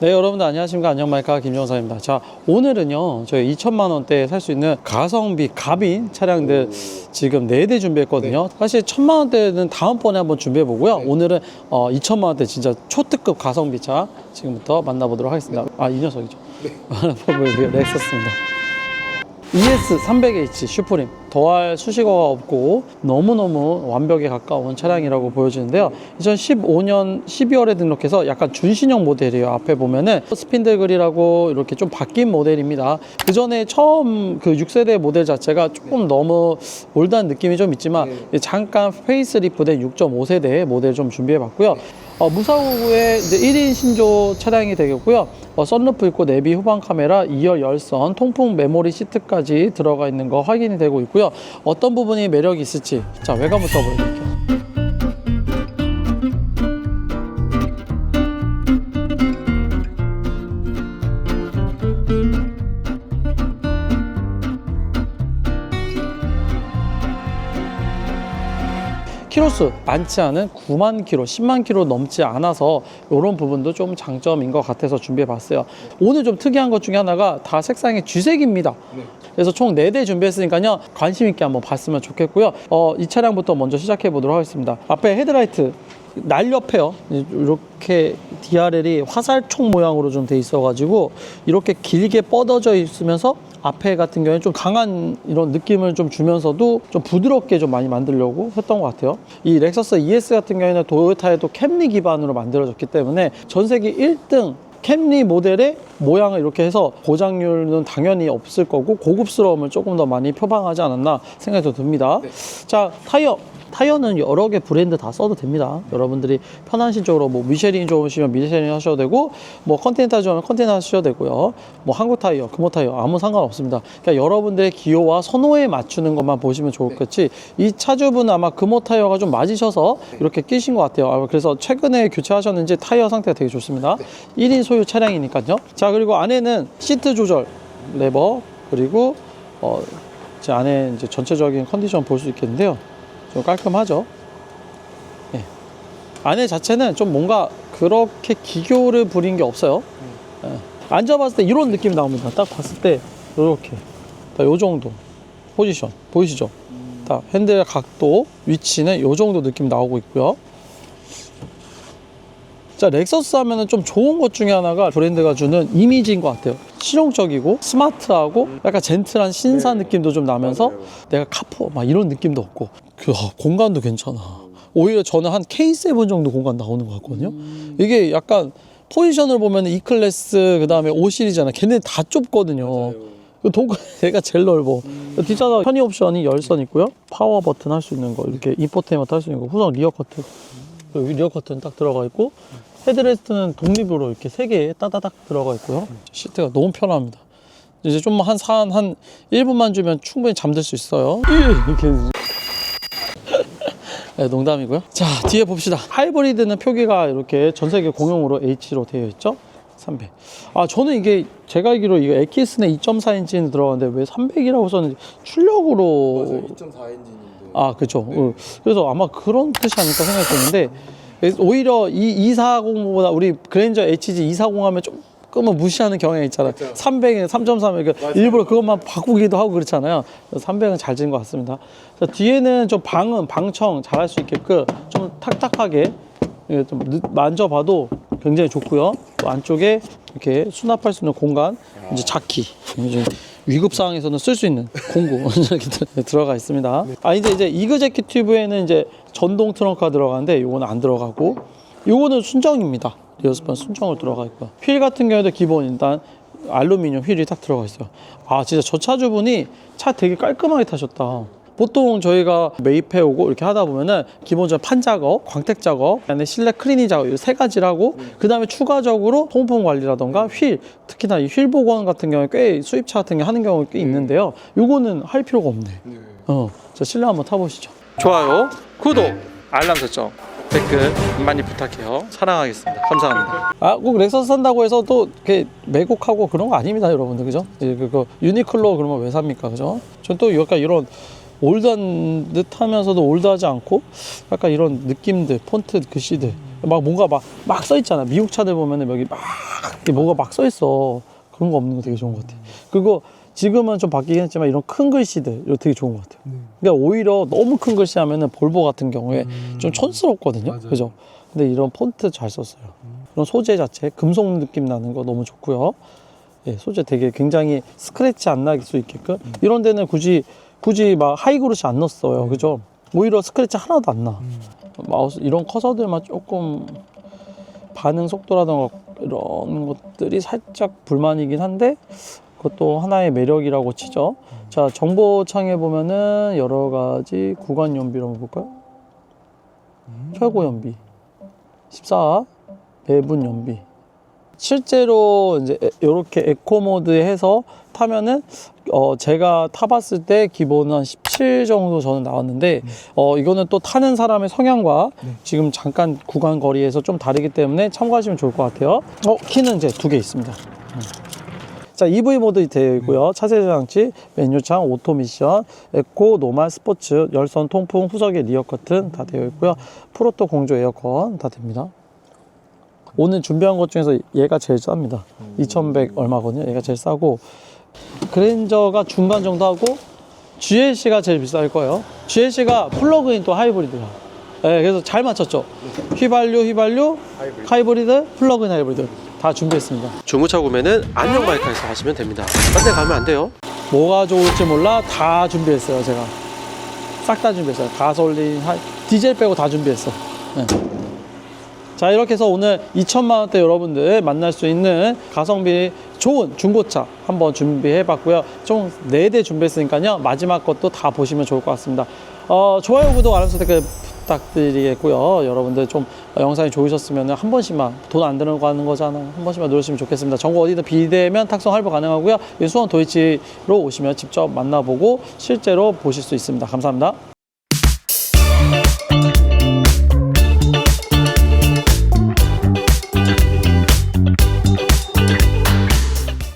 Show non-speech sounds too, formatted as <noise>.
네, 여러분들 안녕하십니까. 안녕마이카 김정사입니다. 자, 오늘은요, 저희 2천만 원대에 살 수 있는 가성비 갑인 차량들 지금 네 대 준비했거든요. 사실 천만 원대는 다음번에 한번 준비해 보고요. 오늘은 어, 2천만 원대 진짜 초특급 가성비 차 지금부터 만나보도록 하겠습니다. 아, 이 녀석이죠. <laughs> 렉서스입니다. ES 300H 슈프림. 더할 수식어가 없고 너무너무 완벽에 가까운 차량이라고 보여지는데요. 2015년 12월에 등록해서 약간 준신형 모델이에요. 앞에 보면은 스핀들 그릴하고 이렇게 좀 바뀐 모델입니다. 그 전에 처음 그 6세대 모델 자체가 조금 너무 올드한 느낌이 좀 있지만 잠깐 페이스리프된 6.5세대 모델 좀 준비해 봤고요. 어, 무사고의 이제 1인 신조 차량이 되겠고요. 어, 썬루프 있고 내비 후방 카메라, 2열 열선, 통풍 메모리 시트까지 들어가 있는 거 확인이 되고 있고요. 어떤 부분이 매력이 있을지 자 외관부터 보여드릴게요. 키로수 많지 않은 9만 키로, 10만 키로 넘지 않아서 이런 부분도 좀 장점인 것 같아서 준비해 봤어요. 오늘 좀 특이한 것 중에 하나가 다 색상이 쥐색입니다. 그래서 총 4대 준비했으니까요. 관심 있게 한번 봤으면 좋겠고요. 어, 이 차량부터 먼저 시작해 보도록 하겠습니다. 앞에 헤드라이트 날옆에요. 이렇게 DRL이 화살촉 모양으로 좀 돼 있어가지고 이렇게 길게 뻗어져 있으면서 앞에 같은 경우에 좀 강한 이런 느낌을 좀 주면서도 좀 부드럽게 좀 많이 만들려고 했던 것 같아요. 이 렉서스 ES 같은 경우에는 도요타에도 캠리 기반으로 만들어졌기 때문에 전 세계 1등 캠리 모델의 모양을 이렇게 해서 고장률은 당연히 없을 거고 고급스러움을 조금 더 많이 표방하지 않았나 생각이 듭니다. 자, 타이어. 타이어는 여러 개 브랜드 다 써도 됩니다. 여러분들이 편하신 쪽으로 뭐 미쉐린 좋으시면 미쉐린 하셔도 되고 뭐 컨티넨탈 좋으면 컨티넨탈 하셔도 되고요. 뭐 한국 타이어, 금호 타이어 아무 상관없습니다. 그러니까 여러분들의 기호와 선호에 맞추는 것만 보시면 좋겠지. 이 차주분은 아마 금호 타이어가 좀 맞으셔서 이렇게 끼신 것 같아요. 아, 그래서 최근에 교체하셨는지 타이어 상태가 되게 좋습니다. 1인 소유 차량이니까요. 자 그리고 안에는 시트 조절 레버 그리고 어, 제 안에 이제 전체적인 컨디션 볼 수 있겠는데요. 좀 깔끔하죠. 예. 안에 자체는 좀 뭔가 그렇게 기교를 부린 게 없어요. 예. 앉아봤을 때 이런 느낌이 나옵니다. 딱 봤을 때 이렇게 요 정도 포지션 보이시죠? 딱 핸들 각도 위치는 요 정도 느낌 나오고 있고요. 자 렉서스 하면은 좀 좋은 것 중에 하나가 브랜드가 주는 이미지인 것 같아요. 실용적이고 스마트하고 약간 젠틀한 신사 느낌도 좀 나면서 내가 카포 막 이런 느낌도 없고 그, 아, 공간도 괜찮아. 오히려 저는 한 K7 정도 공간 나오는 것 같거든요. 이게 약간 포지션을 보면 E 클래스 그 다음에 O 시리즈잖아. 걔네 다 좁거든요. 그 도구 얘가 <laughs> 제일 넓어. 뒷좌석 편의 옵션이 열선 있고요. 파워 버튼 할 수 있는 거 이렇게 인포테인먼트 할 수 있는 거 후방 리어 커튼 여기 리어 커튼 딱 들어가 있고 헤드레스트는 독립으로 이렇게 세 개 따다닥 들어가 있고요. 시트가 너무 편합니다. 이제 좀한한 한 1분만 주면 충분히 잠들 수 있어요. 이렇게 네, 농담이고요. 자, 뒤에 봅시다. 하이브리드는 표기가 이렇게 전 세계 공용으로 H로 되어 있죠. 300. 아, 저는 이게 제가 알기로 이거 에키스는 2.4 인치는 들어가는데 왜 300이라고 썼는지 출력으로 2.4엔진인데 아, 그렇죠. 어, 그래서 아마 그런 뜻이 아닐까 생각했는데 오히려 이 240보다 우리 그랜저 HG 240 하면 조금은 무시하는 경향이 있잖아요. 맞죠. 300에 3.3에 그 맞아요. 일부러 그것만 바꾸기도 하고 그렇잖아요. 300은 잘 지은 것 같습니다. 자, 뒤에는 좀 방음, 방청 잘 할 수 있게끔 좀 탁탁하게 예, 좀 늦- 만져봐도 굉장히 좋고요. 또 안쪽에 이렇게 수납할 수 있는 공간, 이제 자키, 위급 상황에서는 쓸 수 있는 공구 <laughs> 들어가 있습니다. 아 이제 이제 이그제키 튜브에는 이제 전동 트렁크가 들어가는데 요거는 안 들어가고 요거는 순정입니다. 리어스판 순정으로 들어가 있고요. 휠 같은 경우도 기본 일단 알루미늄 휠이 딱 들어가 있어요. 아 진짜 저 차주분이 차 되게 깔끔하게 타셨다. 보통 저희가 매입해 오고 이렇게 하다 보면은 기본적으로 판 작업, 광택 작업, 그다음에 실내 클리닝 작업 이 세 가지를 하고 그다음에 추가적으로 통풍 관리라던가 휠, 특히나 이 휠 복원 같은 경우에 꽤 수입차 같은 게 하는 경우가 꽤 있는데요. 요거는 할 필요가 없네. 네. 어, 저 실내 한번 타 보시죠. 좋아요, 구독, 알람 설정, 댓글 많이 부탁해요. 사랑하겠습니다. 감사합니다. 아, 꼭 렉서스 산다고 해서 또 이렇게 매국하고 그런 거 아닙니다, 여러분들, 그죠? 예, 그거 유니클로 그러면 왜 삽니까, 그죠? 전 또 약간 이런 올드한 듯 하면서도 올드하지 않고 약간 이런 느낌들, 폰트 글씨들 막 뭔가 막 막 써 있잖아. 미국 차들 보면은 여기 막 이렇게 뭐가 막 써 있어. 그런 거 없는 거 되게 좋은 것 같아. 그리고 지금은 좀 바뀌긴 했지만 이런 큰 글씨들 이거 되게 좋은 것 같아요. 네. 그러니까 오히려 너무 큰 글씨 하면은 볼보 같은 경우에 음. 좀 촌스럽거든요. 맞아요. 그죠? 근데 이런 폰트 잘 썼어요. 그런 소재 자체 금속 느낌 나는 거 너무 좋고요. 예, 소재 되게 굉장히 스크래치 안 날 수 있게끔 이런 데는 굳이 굳이 막 하이그로시 안 넣었어요. 그죠? 오히려 스크래치 하나도 안 나. 음. 마우스 이런 커서들만 조금 반응 속도라던가 이런 것들이 살짝 불만이긴 한데 그것도 하나의 매력이라고 치죠. 자 정보창에 보면은 여러 가지 구간 연비를 한번 볼까요? 음. 최고 연비 14 배분 연비 실제로 이제 이렇게 에코 모드에 해서 타면은 어 제가 타봤을 때 기본 한 17 정도 저는 나왔는데 어 이거는 또 타는 사람의 성향과 네. 지금 잠깐 구간 거리에서 좀 다르기 때문에 참고하시면 좋을 것 같아요. 어 키는 이제 두 개 있습니다. 음. 자 EV 모드 되어 있고요. 차세 장치, 메뉴창, 오토 미션, 에코, 노말, 스포츠, 열선, 통풍, 후석의 리어 커튼 다 되어 있고요. 프로토 공조 에어컨 다 됩니다. 오늘 준비한 것 중에서 얘가 제일 쌉니다. 2100 얼마거든요. 얘가 제일 싸고 그랜저가 중간 정도 하고 GLC가 제일 비쌀 거예요. GLC가 플러그인 또 하이브리드야. 네, 그래서 잘 맞췄죠. 휘발유, 휘발유, 하이브리드, 플러그인 하이브리드 다 준비했습니다. 중고차 구매는 안녕 마이카에서 하시면 됩니다. 딴 데 가면 안 돼요. 뭐가 좋을지 몰라 다 준비했어요 제가 싹 다 준비했어요 가솔린 하- 디젤 빼고 다 준비했어 네. 자 이렇게 해서 오늘 2천만 원대 여러분들 만날 수 있는 가성비 좋은 중고차 한번 준비해 봤고요 총 4대 준비했으니까요 마지막 것도 다 보시면 좋을 것 같습니다 어, 좋아요 구독 알람 설정 부탁드리겠고요. 여러분들 좀 영상이 좋으셨으면 한 번씩만 돈 안 드는 거 하는 거잖아요. 한 번씩만 누르시면 좋겠습니다. 정보 어디든 비대면 탁송 할부 가능하고요. 이 수원 도이치로 오시면 직접 만나보고 실제로 보실 수 있습니다. 감사합니다